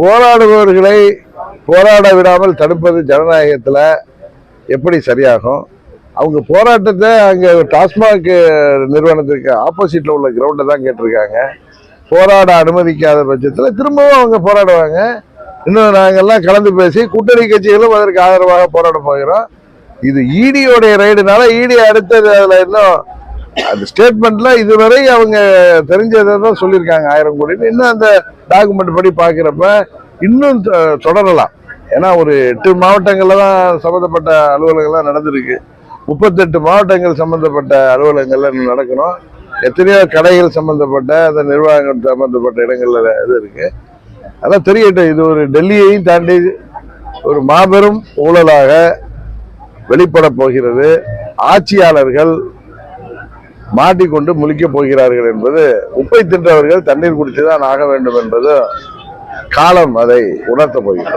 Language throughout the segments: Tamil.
போராடுபவர்களை போராட விடாமல் தடுப்பது ஜனநாயகத்தில் எப்படி சரியாகும்? அவங்க போராட்டத்தை அங்கே டாஸ்மாக் நிறுவனத்துக்கு ஆப்போசிட்டில் உள்ள கிரவுண்டை தான் கேட்டிருக்காங்க. போராட அனுமதிக்காத பட்சத்தில் திரும்பவும் அவங்க போராடுவாங்க. இன்னும் நாங்கள்லாம் கலந்து பேசி கூட்டணி கட்சிகளும் அதற்கு ஆதரவாக போராட போகிறோம். இது ஈடியோடைய ரைடுனால ஈடி அடுத்தது அதில் இன்னும் அந்த ஸ்டேட்மெண்ட்ல இதுவரை அவங்க தெரிஞ்சதை தான் சொல்லியிருக்காங்க ஆயிரம் கோடின்னு இன்னும் அந்த டாக்குமெண்ட் படி பார்க்குறப்ப இன்னும் தொ- தொடரலாம். ஏன்னா ஒரு எட்டு மாவட்டங்கள்ல தான் சம்மந்தப்பட்ட அலுவலகங்கள்லாம் நடந்திருக்கு. முப்பத்தெட்டு மாவட்டங்கள் சம்மந்தப்பட்ட அலுவலகங்கள்ல இன்னும் நடக்கணும். எத்தனையோ கடைகள் சம்மந்தப்பட்ட அந்த நிர்வாகம் சம்மந்தப்பட்ட இடங்கள்ல இது இருக்கு. அதான் தெரியட்டும் இது ஒரு டெல்லியையும் தாண்டி ஒரு மாபெரும் ஊழலாக வெளிப்பட போகிறது. ஆட்சியாளர்கள் மாட்டிக்கொண்டு முழிக்கப் போகிறார்கள் என்பது உப்பை தின்றவர்கள் தண்ணீர் குடித்துதான் ஆக வேண்டும் என்பது காலம் அதை உணர்த்த போகிறது.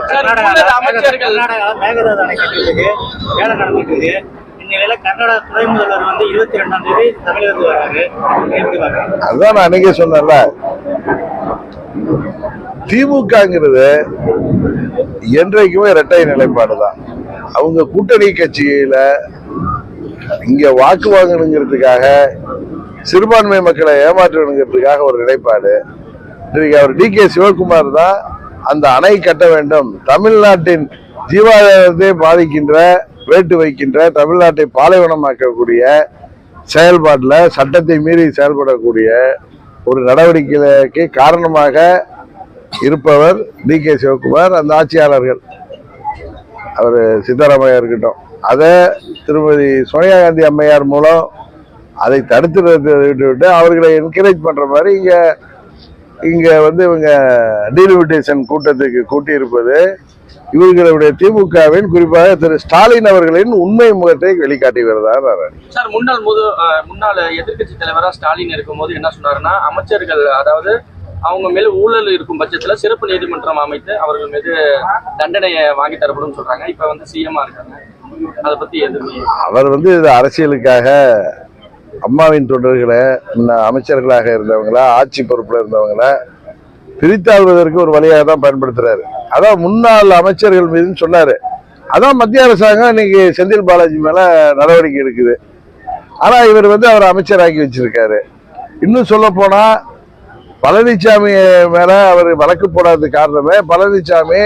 அதுதான் நான் அன்னைக்கே சொன்னேன்ல. திமுகங்கிறது என்றைக்குமே இரட்டை நிலைப்பாடு தான் அவங்க கூட்டணி கட்சியில இங்க வாக்கு வாங்கணுங்கிறதுக்காக சிறுபான்மை மக்களை ஏமாற்றணுங்கிறதுக்காக ஒரு நிலைப்பாடு. இன்றைக்கு அவர் டி கே சிவகுமார் தான் அந்த அணை கட்ட வேண்டும். தமிழ்நாட்டின் ஜீவாதாரத்தை பாதிக்கின்ற வேட்டு வைக்கின்ற தமிழ்நாட்டை பாலைவனமாக்கக்கூடிய செயல்பாட்டில் சட்டத்தை மீறி செயல்படக்கூடிய ஒரு நடவடிக்கைக்கு காரணமாக இருப்பவர் டி கே சிவகுமார் அந்த ஆட்சியாளர்கள். அவர் சித்தராமையா இருக்கட்டும். அதை திருமதி சோனியா காந்தி அம்மையார் மூலம் அதை தடுத்து விட்டு விட்டு அவர்களை என்கரேஜ் பண்ணுற மாதிரி இங்கே இங்கே வந்து இவங்க டீலிமிட்டேஷன் கூட்டத்துக்கு கூட்டியிருப்பது இவர்களுடைய திமுகவின் குறிப்பாக திரு ஸ்டாலின் அவர்களின் உண்மை முகத்தை வெளிக்காட்டி நான் சார் முன்னாள் முது முன்னாள் எதிர்க்கட்சி தலைவராக ஸ்டாலின் இருக்கும்போது என்ன சொன்னாருன்னா அமைச்சர்கள் அதாவது அவங்க மேல ஊழல் இருக்கும் பட்சத்துல சிறப்பு நீதிமன்றம் அமைத்து அவர்கள் மீது தண்டனையை வாங்கி தரப்படும் சொல்றாங்க. இப்ப வந்து சிஎம்மா இருக்காங்க. அதை பத்தி எதுவுமே. அவர் வந்து இது அரசியலுக்காக அம்மாவின் தொண்டர்களை முன்ன அமைச்சர்களாக இருந்தவங்கள ஆட்சி பொறுப்புல இருந்தவங்கள பிரித்தாள்வதற்கு ஒரு வழியாக தான் பயன்படுத்துறாரு. அதான் முன்னாள் அமைச்சர்கள் மீதுன்னு சொன்னாரு. அதான் மத்திய அரசாங்கம் இன்னைக்கு செந்தில் பாலாஜி மேல நடவடிக்கை எடுக்குது. ஆனா இவர் வந்து அவர் அமைச்சராக்கி வச்சிருக்காரு. இன்னும் சொல்ல போனா பழனிசாமி மேல அவர் வழக்கு போடாத காரணமே பழனிசாமி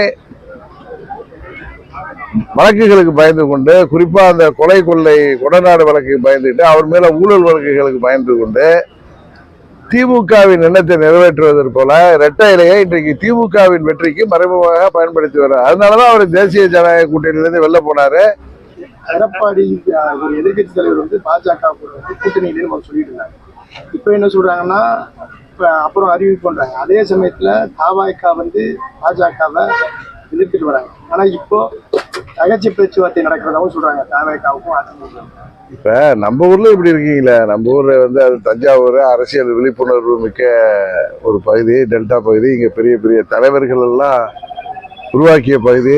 வழக்குகளுக்கு பயந்து கொண்டு குறிப்பாக அந்த கொலை கொள்ளை கொடநாடு வழக்குக்கு பயந்துட்டு அவர் மேலே ஊழல் வழக்குகளுக்கு பயந்து கொண்டு திமுகவின் எண்ணத்தை நிறைவேற்றுவதற்கு போல இரட்டை இலையை இன்றைக்கு திமுகவின் வெற்றிக்கு மறைமுகமாக பயன்படுத்தி வர்றார். அதனாலதான் அவர் தேசிய ஜனநாயக கூட்டணியிலிருந்து வெளில போனாரு. எடப்பாடி எதிர்கட்சி தலைவர் வந்து பாஜக கூட்டணியிலேயே சொல்லிட்டு இருந்தாங்க இப்போ என்ன சொல்றாங்கன்னா இப்போ அப்புறம் அறிவிப்பு பண்றாங்க. அதே சமயத்துல தாவாய்க்கா வந்து பாஜகவை எதிர்த்துட்டு வராங்க. ஆனா இப்போ தகச்சி பேச்சுவார்த்தை நடக்கிறதாவும் சொல்றாங்க. தாவேக்காவுக்கும் அதிமுக இப்ப நம்ம ஊர்ல இப்படி இருக்கீங்களே. நம்ம ஊர்ல வந்து அது தஞ்சாவூர் அரசியல் விழிப்புணர்வு மிக்க ஒரு பகுதி டெல்டா பகுதி. இங்க பெரிய பெரிய தலைவர்கள் எல்லாம் உருவாக்கிய பகுதி.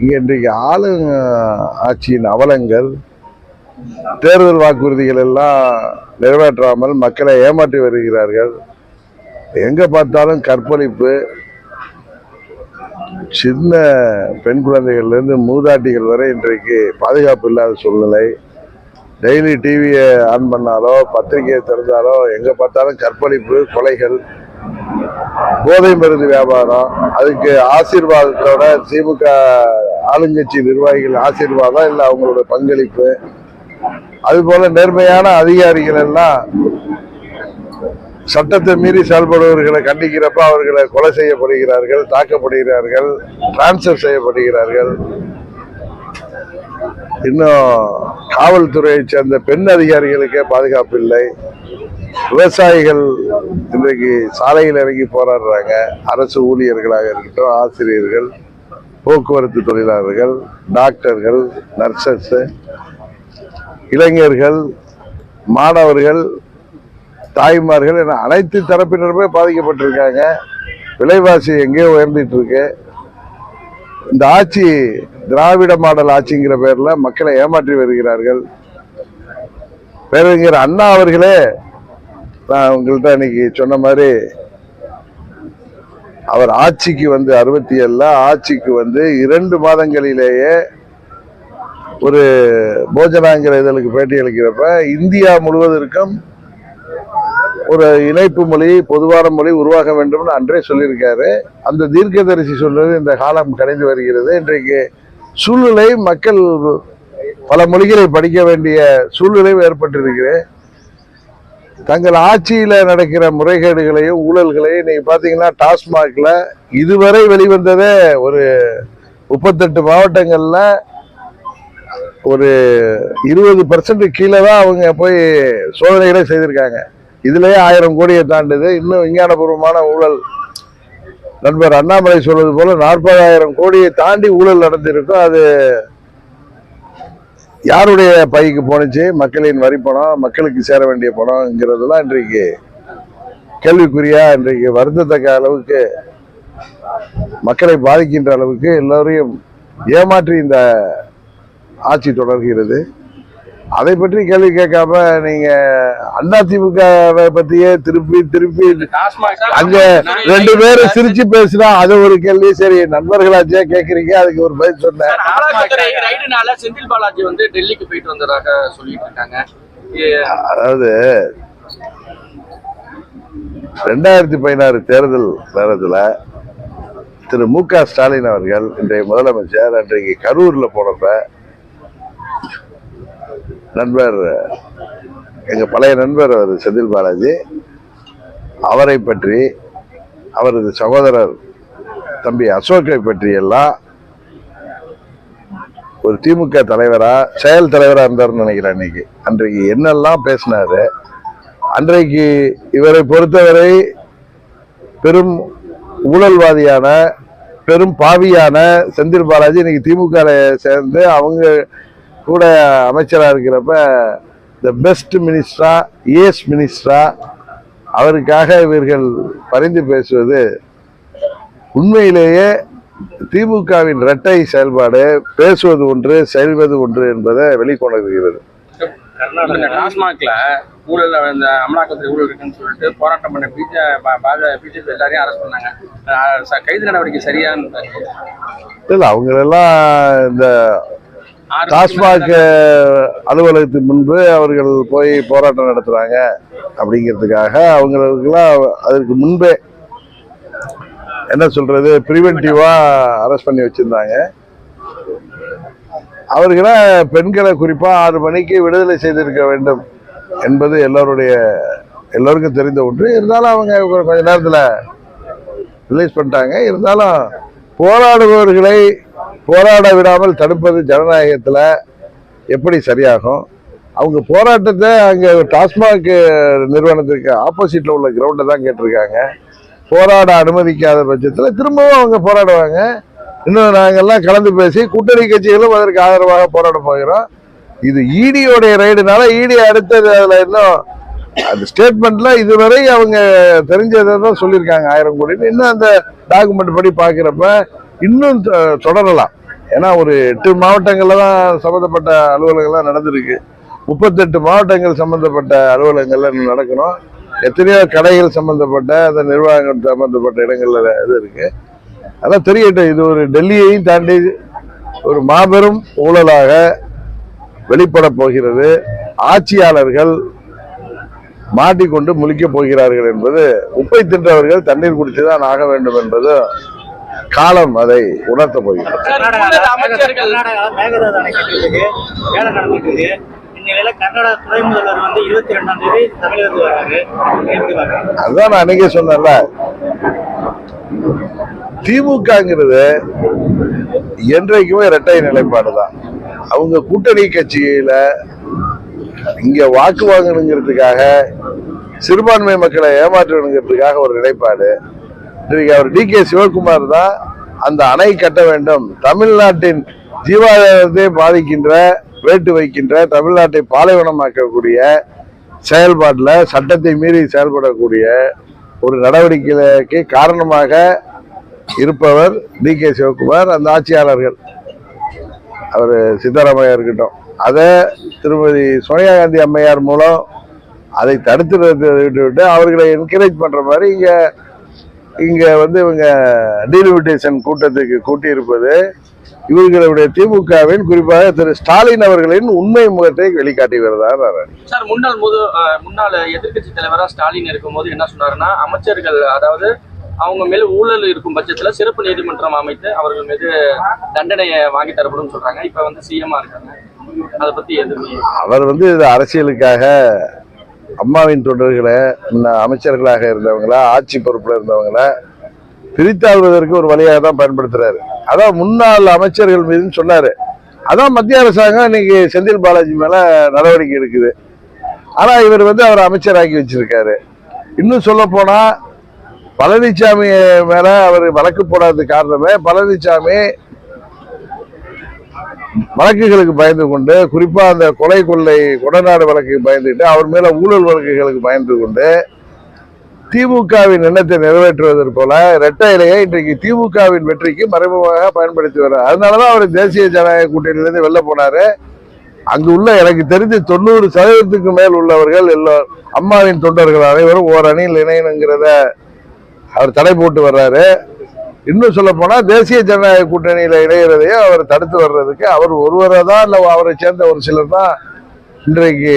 இங்க இன்றைக்கு ஆளு ஆட்சியின் அவலங்கள் தேர்தல் வாக்குறுதிகள் எல்லாம் நிறைவேற்றாமல் மக்களை ஏமாற்றி வருகிறார்கள். எங்க பார்த்தாலும் கற்பழிப்பு சின்ன பெண் குழந்தைகள்லேருந்து மூதாட்டிகள் வரை இன்றைக்கு பாதுகாப்பு இல்லாத சூழ்நிலை. டெய்லி டிவியை ஆன் பண்ணாலோ பத்திரிகையை திறந்தாலோ எங்கே பார்த்தாலும் கற்பழிப்பு கொலைகள் போதை மருந்து வியாபாரம் அதுக்கு ஆசீர்வாதத்தோட திமுக ஆளுங்கட்சி நிர்வாகிகள் ஆசீர்வாதம் இல்லை அவங்களோட பங்களிப்பு. அதுபோல் நேர்மையான அதிகாரிகள் எல்லாம் சட்டத்தை மீறி செயல்படுபவர்களை கண்டிக்கிறப்ப அவர்களை கொலை செய்யப்படுகிறார்கள் தாக்கப்படுகிறார்கள் டிரான்ஸ்ஃபர் செய்யப்படுகிறார்கள். இன்னும் காவல்துறையை சேர்ந்த பெண் அதிகாரிகளுக்கே பாதுகாப்பு இல்லை. விவசாயிகள் இன்றைக்கு சாலையில் இறங்கி போராடுறாங்க. அரசு ஊழியர்களாக இருக்கட்டும் ஆசிரியர்கள் போக்குவரத்து தொழிலாளர்கள் டாக்டர்கள் நர்சஸ் இளைஞர்கள் மாணவர்கள் தாய்மார்கள் என அனைத்து தரப்பினருமே பாதிக்கப்பட்டிருக்காங்க. விலைவாசி எங்கேயோ உயர்ந்துட்டு இருக்கு இந்த ஆட்சி திராவிட மாடல் ஆட்சிங்கிற பேரில் மக்களை ஏமாற்றி வருகிறார்கள். பேரறிஞர் அண்ணா அவர்களே நான் உங்கள்கிட்ட இன்னைக்கு சொன்ன மாதிரி அவர் ஆட்சிக்கு வந்து அறுபத்தி ஏழில் ஆட்சிக்கு வந்து இரண்டு மாதங்களிலேயே ஒரு போஜனாங்கிற இதழுக்கு பேட்டி அளிக்கிறப்ப இந்தியா முழுவதற்கும் ஒரு இணைப்பு மொழி பொதுவான மொழி உருவாக வேண்டும் அன்றே சொல்லியிருக்காரு. அந்த தீர்க்கதரிசி சொல்வது இந்த காலம் கடைந்து வருகிறது. இன்றைக்கு சூழ்நிலை மக்கள் பல மொழிகளை படிக்க வேண்டிய சூழ்நிலை ஏற்பட்டிருக்கிறது. தங்கள் ஆட்சியில் நடக்கிற முறைகேடுகளையும் ஊழல்களையும் நீங்க பார்த்தீங்கன்னா டாஸ்மாகில் இதுவரை வெளிவந்ததே ஒரு முப்பத்தெட்டு மாவட்டங்களில் ஒரு இருபது பர்சன்ட் கீழே தான் அவங்க போய் சோதனைகளே செய்திருக்காங்க. இதுலேயே ஆயிரம் கோடியை தாண்டுது. இன்னும் விஞ்ஞானபூர்வமான ஊழல். நண்பர் அண்ணாமலை சொல்வது போல நாற்பதாயிரம் கோடியை தாண்டி ஊழல் நடந்திருக்கும். அது யாருடைய பைக்கு போனுச்சு மக்களின் வரி பணம் மக்களுக்கு சேர வேண்டிய பணம்ங்கிறதெல்லாம் இன்றைக்கு கேள்விக்குறியா இன்றைக்கு வருந்தத்தக்க அளவுக்கு மக்களை பாதிக்கின்ற அளவுக்கு எல்லோரையும் ஏமாற்றி இந்த ஆட்சி தொடர்கிறது. அதை பற்றி கேள்வி கேட்காம நீங்க அதிமுக பத்தியே திருப்பி திருப்பி அங்க ரெண்டு பேரும் சிரிச்சு பேசினா அது ஒரு கேள்வி. சரி நண்பர்களாச்சே கேக்குறீங்க அதுக்கு ஒரு பதில் சொன்னேன் செந்தில் பாலாஜி வந்து டெல்லிக்கு போயிட்டு வந்ததாக சொல்லிட்டு இருக்காங்க அதாவது ரெண்டாயிரத்தி பதினாறு தேர்தல் நேரத்துல திரு மு க ஸ்டாலின் அவர்கள் இன்றைய முதலமைச்சர் அன்றைக்கு கரூர்ல போனப்ப நண்பர் எங்கள் பழைய நண்பர் அவர் செந்தில் பாலாஜி. அவரை பற்றி அவரது சகோதரர் தம்பி அசோக்கை பற்றியெல்லாம் ஒரு திமுக தலைவராக செயல் தலைவராக இருந்தார்னு நினைக்கிறேன் இன்னைக்கு. அன்றைக்கு என்னெல்லாம் பேசினார் அன்றைக்கு இவரை பொறுத்தவரை பெரும் ஊழல்வாதியான பெரும் பாவியான செந்தில் பாலாஜி இன்னைக்கு திமுக சேர்ந்து அவங்க கூட அமைச்சரா இருக்கிறப்ப த பெஸ்ட் மினிஸ்டரா ஏஸ் மினிஸ்டரா அவருக்காக இவர்கள் பரிந்து பேசுவது உண்மையிலேயே திமுகவின் இரட்டை செயல்பாடு பேசுவது ஒன்று செயல்வது ஒன்று என்பதை வெளிக்கொணர்கிறது. இந்த டாஸ்மாக்ல ஊழல் இந்த அமலாக்கத்துறை ஊழல் இருக்குன்னு சொல்லிட்டு போராட்டம் பண்ண பிஜே பிஜேபி எல்லாரையும் அரெஸ்ட் பண்ணாங்க. கைது நடவடிக்கை சரியான்னு இல்ல அவங்களெல்லாம் இந்த டாஸ்மாக் அலுவலகத்துக்கு முன்பு அவர்கள் போய் போராட்டம் நடத்துறாங்க அப்படிங்கிறதுக்காக அவங்களுக்கெல்லாம் அதற்கு முன்பே என்ன சொல்றது ப்ரிவென்டிவா அரெஸ்ட் பண்ணி வச்சிருந்தாங்க. அவர்களை பெண்களை குறிப்பா ஆறு மணிக்கு விடுதலை செய்திருக்க வேண்டும் என்பது எல்லோருடைய எல்லோருக்கும் தெரிந்த ஒன்று. இருந்தாலும் அவங்க கொஞ்ச நேரத்துல ரிலீஸ் பண்ணிட்டாங்க. இருந்தாலும் போராடுபவர்களை போராட விடாமல் தடுப்பது ஜனநாயகத்தில் எப்படி சரியாகும்? அவங்க போராட்டத்தை அங்கே டாஸ்மாக் நிறுவனத்துக்கு ஆப்போசிட்டில் உள்ள கிரவுண்டை தான் கேட்டிருக்காங்க. போராட அனுமதிக்காத பட்சத்தில் திரும்பவும் அவங்க போராடுவாங்க. இன்னும் நாங்கெல்லாம் கலந்து பேசி கூட்டணி கட்சிகளும் அதற்கு ஆதரவாக போராட போகிறோம். இது ஈடியோடைய ரைடுனால ஈடி அடுத்தது அதில் இன்னும் அந்த ஸ்டேட்மெண்ட்ல இதுவரை அவங்க தெரிஞ்சதை தான் சொல்லியிருக்காங்க. ஆயிரம் கோடி இன்னும் அந்த டாக்குமெண்ட் படி பார்க்குறப்ப இன்னும் தொ- தொடரலாம். ஏன்னா ஒரு எட்டு மாவட்டங்களில் தான் சம்மந்தப்பட்ட அலுவலகங்கள்லாம் நடந்திருக்கு. முப்பத்தெட்டு மாவட்டங்கள் சம்மந்தப்பட்ட அலுவலகங்கள்லாம் நடக்கணும். எத்தனையோ கடைகள் சம்மந்தப்பட்ட அந்த நிர்வாகம் சம்மந்தப்பட்ட இடங்களில் இது இருக்குது அதான் தெரியட்டும் இது ஒரு டெல்லியையும் தாண்டி ஒரு மாபெரும் ஊழலாக வெளிப்பட போகிறது. ஆட்சியாளர்கள் மாட்டிக்கொண்டு முழிக்கப் போகிறார்கள் என்பது உப்பை தின்றவர்கள் தண்ணீர் குடித்துதான் ஆக வேண்டும் என்பது காலம் அதை உணர்த்த போகிறது அதுதான் நான் அன்னைக்கே சொன்னேன்ல. திமுகங்கிறது என்றைக்குமே இரட்டை நிலைப்பாடு தான். அவங்க கூட்டணி கட்சியில இங்க வாக்கு வாங்கணுங்கிறதுக்காக சிறுபான்மை மக்களை ஏமாற்றணுங்கிறதுக்காக ஒரு நிலைப்பாடு. இன்றைக்கு அவர் டி கே சிவகுமார் தான் அந்த அணை கட்ட வேண்டும். தமிழ்நாட்டின் ஜீவாதாரத்தை பாதிக்கின்ற வேட்டு வைக்கின்ற தமிழ்நாட்டை பாலைவனமாக்கக்கூடிய செயல்பாட்டில் சட்டத்தை மீறி செயல்படக்கூடிய ஒரு நடவடிக்கைக்கு காரணமாக இருப்பவர் டி கே சிவகுமார் அந்த ஆட்சியாளர்கள். அவர் சித்தராமையா இருக்கட்டும். அதை திருமதி சோனியா காந்தி அம்மையார் மூலம் அதை தடுத்து விட்டு விட்டு அவர்களை என்கரேஜ் பண்ணுற மாதிரி இங்கே இங்க வந்து இவங்க டீலிமிட்டேஷன் கூட்டத்துக்கு கூட்டியிருப்பது இவர்களுடைய திமுகவின் குறிப்பாக திரு ஸ்டாலின் அவர்களின் உண்மை முகத்தை வெளிக்காட்டுகிறதா நான் சார் முன்னாள் முது முன்னாள் எதிர்க்கட்சி தலைவரா ஸ்டாலின் இருக்கும்போது என்ன சொன்னாருன்னா அமைச்சர்கள் அதாவது அவங்க மேல ஊழல் இருக்கும் பட்சத்துல சிறப்பு நீதிமன்றம் அமைத்து அவர்கள் மீது தண்டனையை வாங்கி தரப்படும் சொல்றாங்க. இப்ப வந்து சிஎம்மா இருக்காங்க. அதை பத்தி எதுவுமே அவர் வந்து இது அரசியலுக்காக அம்மாவின் தொண்டர்களை முன்ன அமைச்சர்களாக இருந்தவங்கள ஆட்சி பொறுப்பில் இருந்தவங்கள பிரித்தாள்வதற்கு ஒரு வழியாக தான் பயன்படுத்துறாரு. அதான் முன்னாள் அமைச்சர்கள் மீதுன்னு சொன்னாரு. அதான் மத்திய அரசாங்கம் இன்னைக்கு செந்தில் பாலாஜி மேல நடவடிக்கை எடுக்குது. ஆனா இவர் வந்து அவர் அமைச்சராக்கி வச்சிருக்காரு. இன்னும் சொல்ல போனா பழனிசாமி மேல அவர் வழக்கு போடாதது காரணமே பழனிசாமி வழக்குகளுக்கு பயந்து கொண்டு குறிப்பாக அந்த கொலை கொள்ளை கொடநாடு வழக்குக்கு பயந்துட்டு அவர் மேலே ஊழல் வழக்குகளுக்கு பயந்து கொண்டு திமுகவின் எண்ணத்தை நிறைவேற்றுவதற்கு போல இரட்டை இலையை இன்றைக்கு திமுகவின் வெற்றிக்கு மறைமுகமாக பயன்படுத்தி வர்றார். அதனாலதான் அவர் தேசிய ஜனநாயக கூட்டணியிலிருந்து வெளில போனாரு. அங்கு உள்ள எனக்கு தெரிஞ்சு தொண்ணூறு சதவீதத்துக்கு மேல் உள்ளவர்கள் எல்லோரும் அம்மாவின் தொண்டர்கள் அனைவரும் ஓர் இணையணுங்கிறத அவர் தடை போட்டு வர்றாரு. இன்னும் சொல்ல போனா தேசிய ஜனநாயக கூட்டணியில இணைகிறதையே அவர் தடுத்து வர்றதுக்கு அவர் ஒருவரை தான் இல்லை அவரை சேர்ந்த ஒரு சிலர் தான் இன்றைக்கு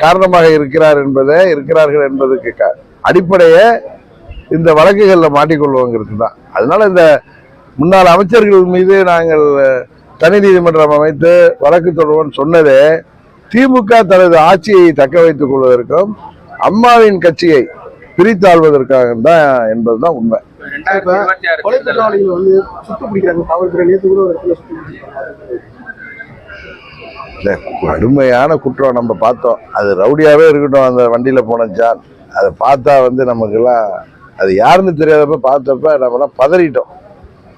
காரணமாக இருக்கிறார் என்பதை இருக்கிறார்கள் என்பதுக்கு அடிப்படையே இந்த வழக்குகளில் மாட்டிக்கொள்வோங்கிறது தான். அதனால இந்த முன்னாள் அமைச்சர்கள் மீது நாங்கள் தனி நீதிமன்றம் அமைத்து வழக்கு தொடர்வோம் சொன்னதே திமுக தனது ஆட்சியை தக்க வைத்துக் கொள்வதற்கும் அம்மாவின் கட்சியை பிரித்தாள்வதற்காக தான் என்பதுதான் உண்மை. இப்ப கொலை குற்றவாளிகள் வந்து சுட்டு பிடிக்கிறாங்க காவல்துறை நேற்று கூட ஒரு இடத்துல சுட்டு பிடிச்சிருக்காங்க இல்ல, கடுமையான குற்றம் நம்ம பார்த்தோம். அது ரவுடியாவே இருக்கட்டும் அந்த வண்டியில போன ஜான். அதை பார்த்தா வந்து நமக்கெல்லாம் அது யாருன்னு தெரியாதப்ப பார்த்தப்ப நம்மலாம் பதறிட்டோம்.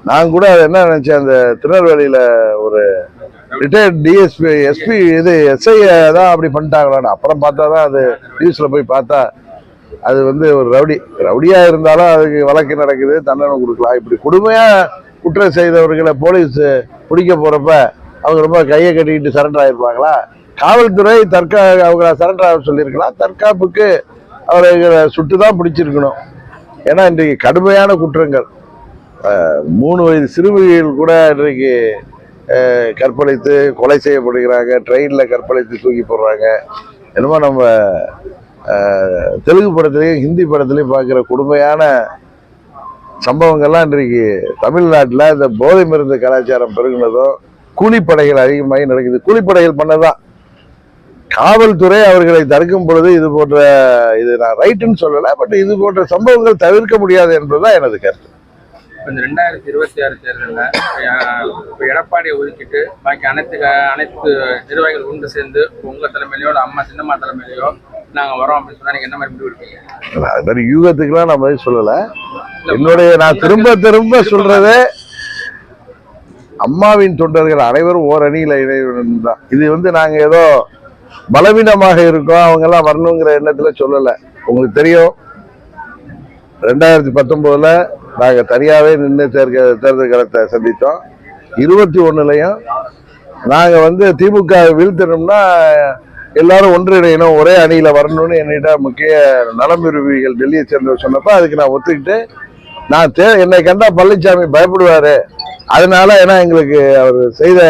நான் கூட அது என்ன நினைச்சேன் அந்த திருநெல்வேலியில ஒரு ரிட்டையர்ட் டிஎஸ்பி எஸ்பி இது எஸ்ஐ தான் அப்படி பண்ணிட்டாங்களான்னு. அப்புறம் பார்த்தா தான் அது நியூஸ்ல போய் பார்த்தா அது வந்து ஒரு ரவுடி ரவுடியா இருந்தாலும் அதுக்கு வழக்கு நடக்குது தண்டனை கொடுக்கலாம். இப்படி கொடுமையா குற்றம் செய்தவர்களை போலீஸ் பிடிக்க போறப்ப அவங்க ரொம்ப கையை கட்டிக்கிட்டு சரண்டர் ஆயிருப்பாங்களா? காவல்துறை தற்கா அவங்கள சரண்டர் ஆக சொல்லியிருக்கலாம். தற்காப்புக்கு அவரை சுட்டு தான் பிடிச்சிருக்கணும். ஏன்னா இன்றைக்கு கடுமையான குற்றங்கள். மூணு வயது சிறுமிகள் கூட இன்றைக்கு கற்பழித்து கொலை செய்யப்படுகிறாங்க ட்ரெயினில் கற்பழித்து தூக்கி போடுறாங்க. என்னமோ நம்ம தெலுங்கு படத்துலேயும் ஹிந்தி படத்துலையும் பார்க்குற கொடுமையான சம்பவங்கள்லாம் இன்றைக்கு தமிழ்நாட்டில் இந்த போதை மருந்து கலாச்சாரம் பெருகினதும் கூலிப்படைகள் அதிகமாகி நடக்குது. கூலிப்படைகள் பண்ணதான். காவல்துறை அவர்களை தடுக்கும் பொழுது இது போன்ற இது நான் ரைட்டுன்னு சொல்லலை பட் இது போன்ற சம்பவங்கள் தவிர்க்க முடியாது என்பதுதான் எனது கருத்து. இந்த ரெண்டாயிரத்தி இருபத்தி ஆறு தேர்தலில் இப்போ எடப்பாடியை ஒதுக்கிட்டு பாக்கி அனைத்து அனைத்து நிர்வாகிகள் ஒன்று சேர்ந்து உங்க தலைமையிலையோ அம்மா சின்னம்மா தலைமையிலையோ நாங்க வரோம் அப்படின்னு சொன்னா நீங்க என்ன மாதிரி முடிவு எடுப்பீங்க? அது மாதிரி யூகத்துக்குலாம் நான் பதில் சொல்லலை. என்னுடைய நான் திரும்ப திரும்ப சொல்றது அம்மாவின் தொண்டர்கள் அனைவரும் ஓர் அணியில் இணையணும் தான் இது வந்து நாங்க ஏதோ பலவீனமாக இருக்கோம் அவங்க எல்லாம் வரணுங்கிற எண்ணத்துல சொல்லல. உங்களுக்கு தெரியும் ரெண்டாயிரத்தி பத்தொன்பதுல நாங்க தனியாவே நின்று தேர்தல் தேர்தல் களத்தை சந்தித்தோம். இருபத்தி ஒண்ணுலயும் நாங்க வந்து திமுக வீழ்த்தணும்னா எல்லாரும் ஒன்றிணையணும் ஒரே அணியில வரணும்னு என்னிட்ட முக்கிய நலம் விரும்பிகள் டெல்லியை சேர்ந்தவர் சொன்னப்ப அதுக்கு நான் ஒத்துக்கிட்டு நான் தே என்னை கண்டா பழனிசாமி பயப்படுவாரு. அதனால ஏன்னா எங்களுக்கு அவர் செய்த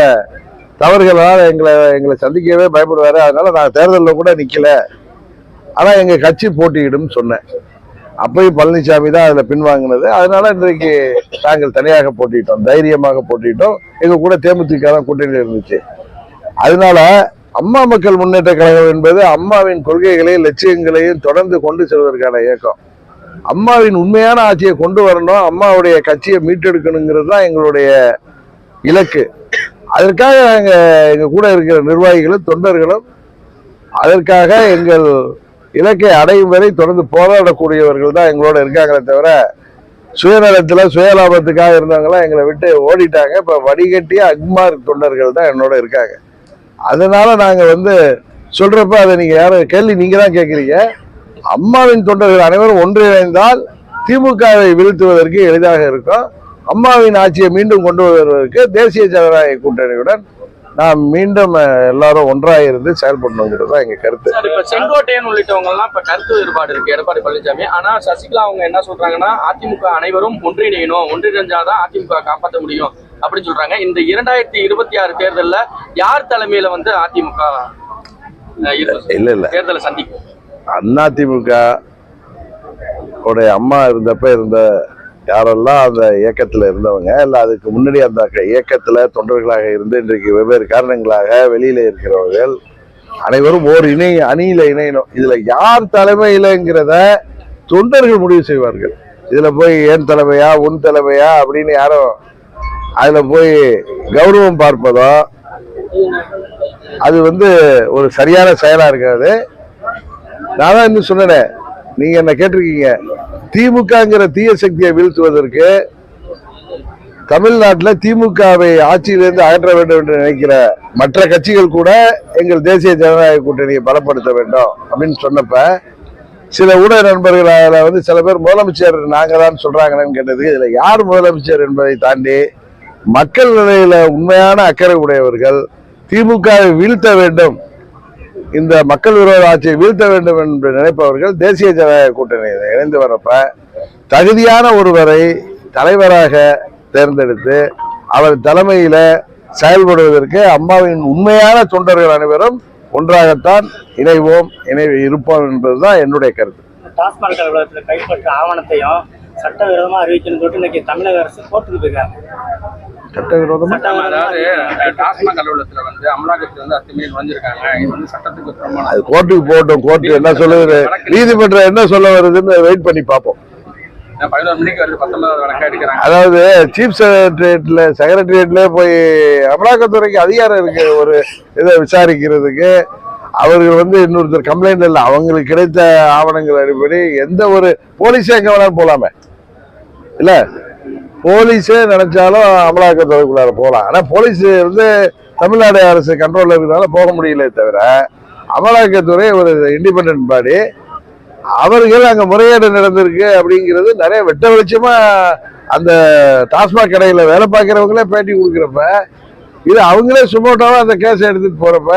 தவறுகளால் எங்களை எங்களை சந்திக்கவே பயப்படுவாரு. அதனால நான் தேர்தலில் கூட நிக்கல. ஆனால் எங்கள் கட்சி போட்டியிடும் சொன்னேன். அப்பயும் பழனிசாமி தான் அதில் பின்வாங்கினது. அதனால இன்றைக்கு நாங்கள் தனியாக போட்டிட்டோம் தைரியமாக போட்டிட்டோம் எங்கள் கூட தேமுதிக தான் கூட்டணியில் இருந்துச்சு. அதனால அம்மா மக்கள் முன்னேற்ற கழகம் என்பது அம்மாவின் கொள்கைகளையும் லட்சியங்களையும் தொடர்ந்து கொண்டு செல்வதற்கான இயக்கம். அம்மாவின் உண்மையான ஆட்சியை கொண்டு வரணும் அம்மாவுடைய கட்சியை மீட்டெடுக்கணுங்கிறது தான் எங்களுடைய இலக்கு. அதற்காக நாங்கள் எங்கள் கூட இருக்கிற நிர்வாகிகளும் தொண்டர்களும் அதற்காக எங்கள் இலக்கை அடையும் வரை தொடர்ந்து போராடக்கூடியவர்கள் தான் எங்களோட இருக்காங்களே தவிர சுயநலத்தில் சுயலாபத்துக்காக இருந்தவங்களாம் எங்களை விட்டு ஓடிட்டாங்க. இப்போ வடிகட்டிய அக்மார் தொண்டர்கள் தான் என்னோட இருக்காங்க. அதனால நாங்கள் வந்து சொல்றப்ப அதை நீங்க யாரும் கேள்வி நீங்க தான் கேட்குறீங்க அம்மாவின் தொண்டர்கள் அனைவரும் ஒன்றிணைந்தால் திமுகவை வீழ்த்துவதற்கு எளிதாக இருக்கும். அம்மாவின் ஆட்சியை மீண்டும் கொண்டு வருவதற்கு தேசிய ஜனநாயக கூட்டணியுடன் நாம் மீண்டும் எல்லாரும் ஒன்றாக இருந்து செயல்படணுங்கிறது தான் எங்க கருத்து. இப்ப செங்கோட்டையன் உள்ளிட்டவங்க எல்லாம் இப்ப கருத்து வேறுபாடு இருக்கு எடப்பாடி பழனிசாமி. ஆனா சசிகலா அவங்க என்ன சொல்றாங்கன்னா அதிமுக அனைவரும் ஒன்றிணையணும் ஒன்றிணைஞ்சாதான் அதிமுக காப்பாற்ற முடியும். அப்படின்னு சொல்றாங்க. இந்த இரண்டாயிரத்தி இருபத்தி ஆறு தேர்தல்ல யார் தலைமையில வந்து அதிமுக இல்ல இல்ல தேர்தலை சந்திக்கும்? அதிமுக உடைய அம்மா இருந்தப்ப இருந்த யாரெல்லாம் அந்த இயக்கத்துல இருந்தவங்க இல்ல அதுக்கு முன்னாடி அந்த இயக்கத்துல தொண்டர்களாக இருந்து இன்றைக்கு வெவ்வேறு காரணங்களாக வெளியில இருக்கிறவர்கள் அனைவரும் ஓர் இணை அணியில இணையணும். இதுல யார் தலைமையிலங்கிறத தொண்டர்கள் முடிவு செய்வார்கள். இதுல போய் என் தலைமையா உன் தலைமையா அப்படின்னு யாரும் அதில் போய் கௌரவம் பார்ப்பதோ அது வந்து ஒரு சரியான செயலாக இருக்காது. நான் தான் இன்னும் சொன்னேன் நீங்கள் என்ன கேட்டிருக்கீங்க? திமுகங்கிற தீய சக்தியை வீழ்த்துவதற்கு தமிழ்நாட்டில் திமுகவை ஆட்சியிலிருந்து அகற்ற வேண்டும் என்று நினைக்கிற மற்ற கட்சிகள் கூட எங்கள் தேசிய ஜனநாயக கூட்டணியை பலப்படுத்த வேண்டும் அப்படின்னு சொன்னப்ப சில ஊடக நண்பர்களால் வந்து சில பேர் முதலமைச்சர் நாங்கள் தான் சொல்கிறாங்கன்னு கேட்டதுக்கு இதில் யார் முதலமைச்சர் என்பதை தாண்டி மக்கள் நிலையில உண்மையான அக்கறை உடையவர்கள் திமுகவை வீழ்த்த வேண்டும். இந்த மக்கள் விரோத ஆட்சியை வீழ்த்த வேண்டும் என்று நினைப்பவர்கள் தேசிய ஜனநாயக கூட்டணியில் இணைந்து வரப்ப தகுதியான ஒருவரை தலைவராக தேர்ந்தெடுத்து அவர் தலைமையில செயல்படுவதற்கு அம்மாவின் உண்மையான தொண்டர்கள் அனைவரும் ஒன்றாகத்தான் இணைவோம் இணை இருப்போம் என்பதுதான் என்னுடைய கருத்து. டாஸ்மாக் அலுவலகத்தில் கைப்பற்ற ஆவணத்தையும் சட்டவிரோதமா அறிவிக்கணும்னு சொல்லிட்டு இன்னைக்கு தமிழக அரசு கோர்ட்டுக்கு போயிருக்காங்க. சட்டவிரோதமா? அதாவது டாஸ்மாக் அலுவலகத்துல வந்து அமலாக்கத்துல வந்து அத்துமீறி நுழைஞ்சிருக்காங்க இது வந்து சட்டத்துக்கு அது கோர்ட்டுக்கு போகட்டும் கோர்ட்டு என்ன சொல்லுது நீதிமன்றம் என்ன சொல்ல வருதுன்னு வெயிட் பண்ணி பார்ப்போம். அதாவது சீஃப் செக்ரட்டரியேட்ல செக்ரட்டரியேட்ல போய் அமலாக்கத்துறைக்கு அதிகாரம் இருக்கு ஒரு இதை விசாரிக்கிறதுக்கு. அவர்கள் வந்து இன்னொருத்தர் கம்ப்ளைண்ட் இல்லை அவங்களுக்கு கிடைத்த ஆவணங்கள் அடிப்படை எந்த ஒரு போலீஸே எங்க வேணாலும் போலாமே. இல்லை போலீஸே நினச்சாலும் அமலாக்கத்துறைக்குள்ளார போகலாம். ஆனால் போலீஸ் வந்து தமிழ்நாடு அரசு கண்ட்ரோலில் இருக்கிறதுனால போக முடியல தவிர அமலாக்கத்துறை ஒரு இண்டிபெண்ட் பாடி அவர்கள் அங்கே முறையீடு நடந்திருக்கு அப்படிங்கிறது நிறைய வெட்ட வெளிச்சமாக அந்த டாஸ்மாக் கடையில் வேலை பார்க்குறவங்களே பேட்டி கொடுக்குறப்ப இது அவங்களே சுமோட்டோவா அந்த கேஸை எடுத்துகிட்டு போகிறப்ப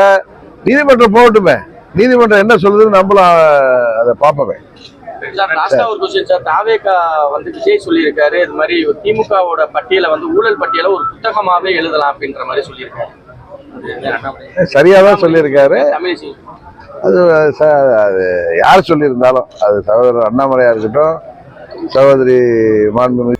நீதிமன்றம் போகட்டுமே. நீதிமன்றம் என்ன சொல்லுதுன்னு நம்மளும் அதை பார்ப்போமே. சார் லாஸ்டா ஒரு கொஸ்டின் சார். தாவேகா வந்து விஜய் சொல்லியிருக்காரு இது மாதிரி திமுகவோட பட்டியலை வந்து ஊழல் பட்டியலை ஒரு புத்தகமாவே எழுதலாம் அப்படின்ற மாதிரி சொல்லியிருக்காரு. சரியா தான் சொல்லியிருக்காரு. அது அது யார் சொல்லியிருந்தாலும் அது சகோதரர் அண்ணாமலையா இருக்கட்டும் சகோதரி மாண்புமிகு